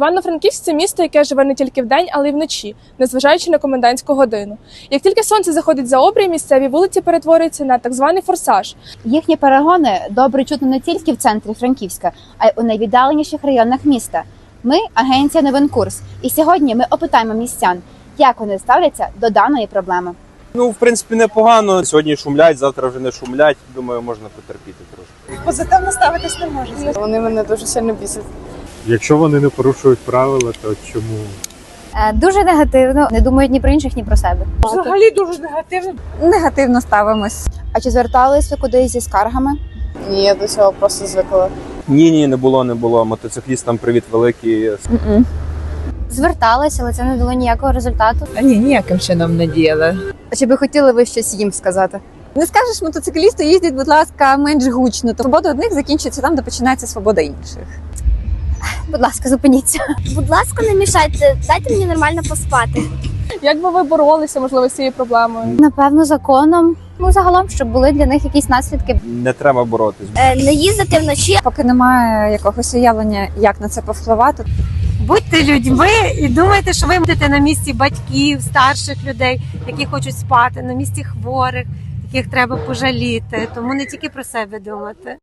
Івано-Франківськ це місто, яке живе не тільки вдень, але й вночі, незважаючи на комендантську годину. Як тільки сонце заходить за обрій, місцеві вулиці перетворюються на так званий форсаж. Їхні перегони добре чутно не тільки в центрі Франківська, а й у найвіддаленіших районах міста. Ми агенція Новин Курс, і сьогодні ми опитаємо містян, як вони ставляться до даної проблеми. Ну, в принципі, непогано. Сьогодні шумлять, завтра вже не шумлять. Думаю, можна потерпіти трошки. позитивно ставитись не можу. Вони мене дуже сильно бісять. Якщо вони не порушують правила, то чому? Е, Дуже негативно, не думають ні про інших, ні про себе. Взагалі дуже негативно. негативно ставимось. А чи звертались ви кудись зі скаргами? Ні, я до цього просто звикла. Ні, ні, не було, не було. Мотоциклістам привіт великий. Звертались, але це не дало ніякого результату. А ні, ніяким чином не діяли. А чи би хотіли ви щось їм сказати? Не скажеш, мотоциклісти їздять, будь ласка, менш гучно. То свобода одних закінчується там, де починається свобода інших. Будь ласка, зупиніться. Будь ласка, не мішайте, дайте мені нормально поспати. Як би ви боролися, можливо, з цією проблемою? Напевно, законом. Ну, загалом, щоб були для них якісь наслідки. Не треба боротись. Е, не їздити вночі. Поки немає якогось уявлення, як на це повпливати. Будьте людьми і думайте, що ви будете на місці батьків, старших людей, які хочуть спати, на місці хворих, яких треба пожаліти. Тому не тільки про себе думати.